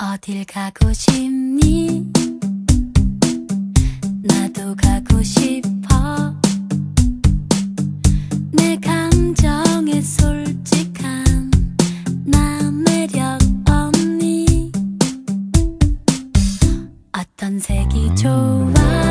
어딜 가고 싶니? 나도 가고 싶어. 내 감정에 솔직한 나 매력 언니. 어떤 색이 좋아?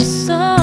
So.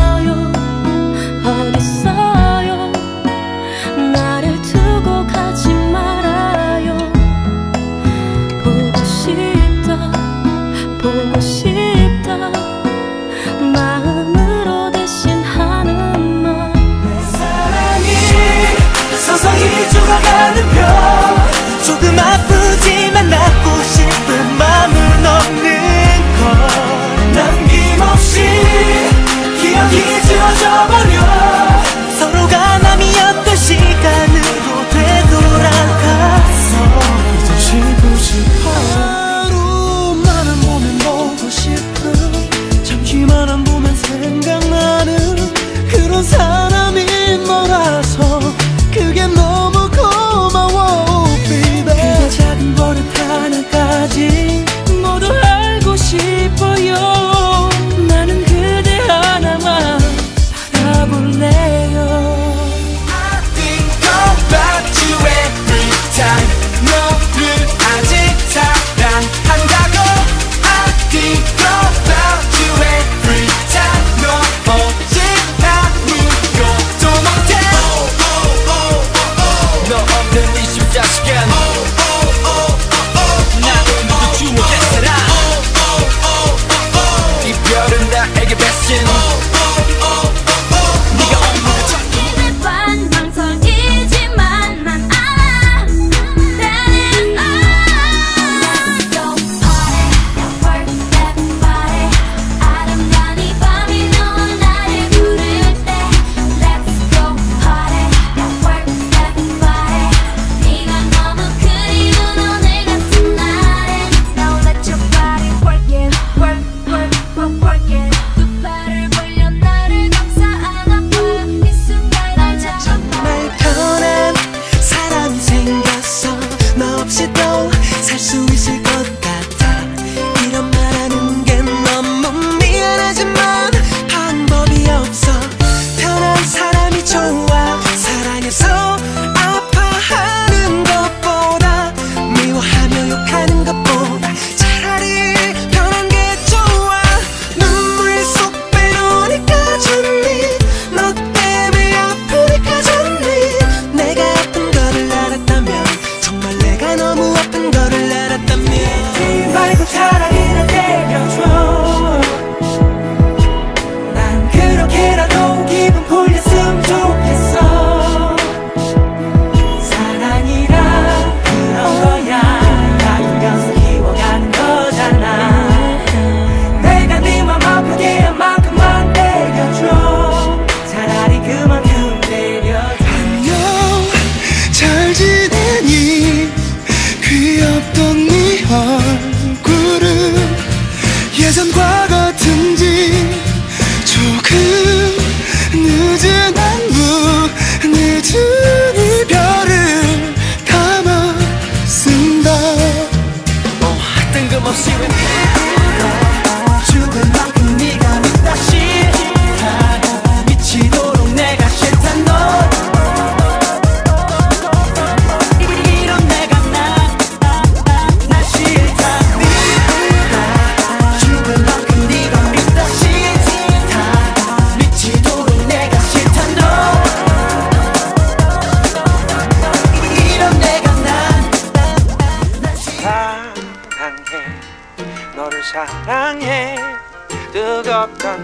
향해 뜨겁던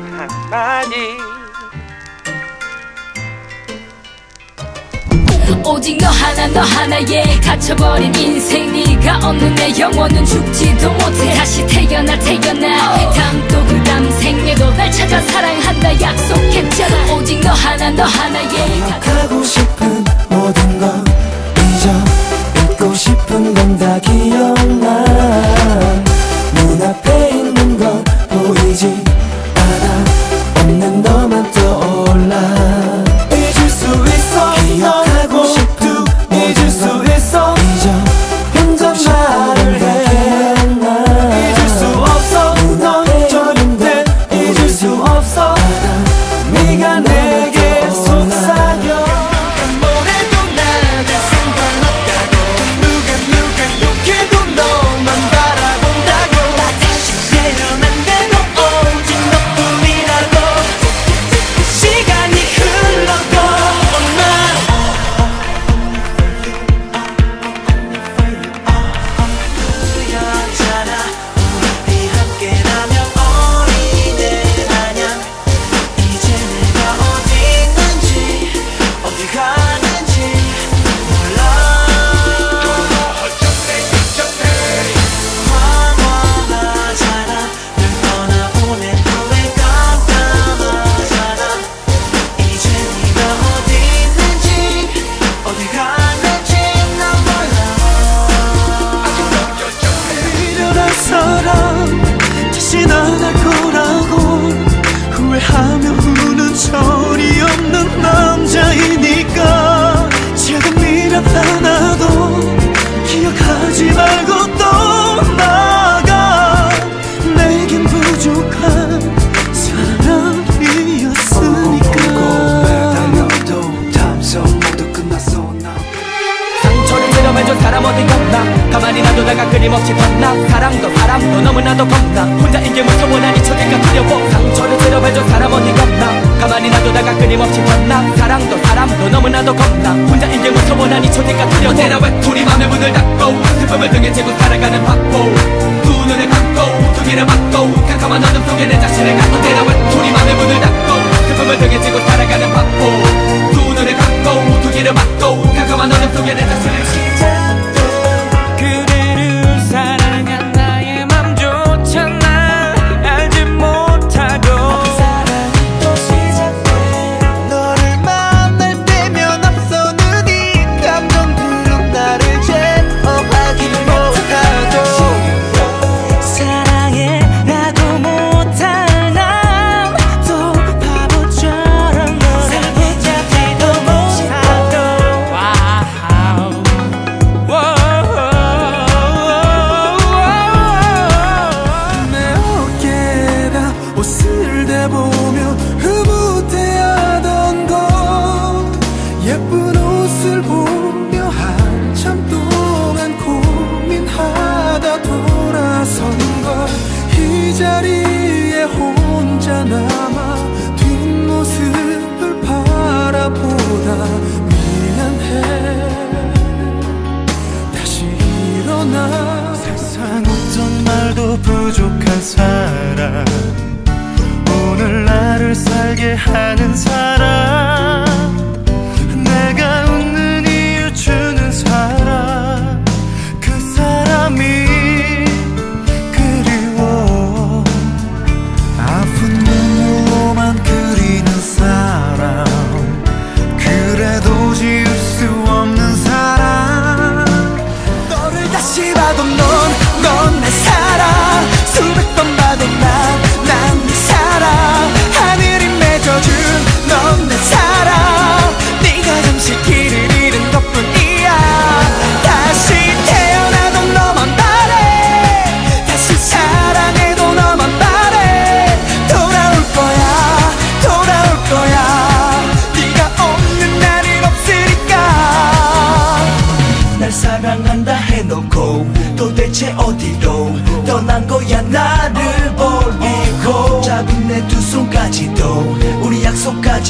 한마디. 오직 너 하나 너 하나에 갇혀버린 인생. 네가 없는 내 영혼은 죽지도 못해. 다시 태어나 태어나. 담 또그 다음 그 생에도 날 찾아 사랑한다. 약속했잖아. 오직 너 하나 너 하나 놔두다가 끊임없이 덧나 사랑도 사람도 너무나도 겁나. 혼자인 게 무서워 난 잊혀질까 두려워 상처를 체험해준 사람 어디가 없나. 가만히 놔두다가 끊임없이 덧나 사랑도 사람도 너무나도 겁나. 혼자인 게 무서워 난 잊혀질까 두려워 언제나 외톨이 맘의 문을 닫고 슬픔을 등에 지고 살아가는 바보. 두 눈을 감고 두 귀를 막고 캄캄한 어둠 속에 내 자신을 갖고 언제나 외톨이 맘의 문을 닫고 슬픔을 등에 지고 살아가는 바보. 두 눈을 감고 두 귀를 막고 캄캄한 어둠 속에 내 자신을 하는 사람 거야. 나를 볼리고. 작은 내 두 손까지도 우리 약속까지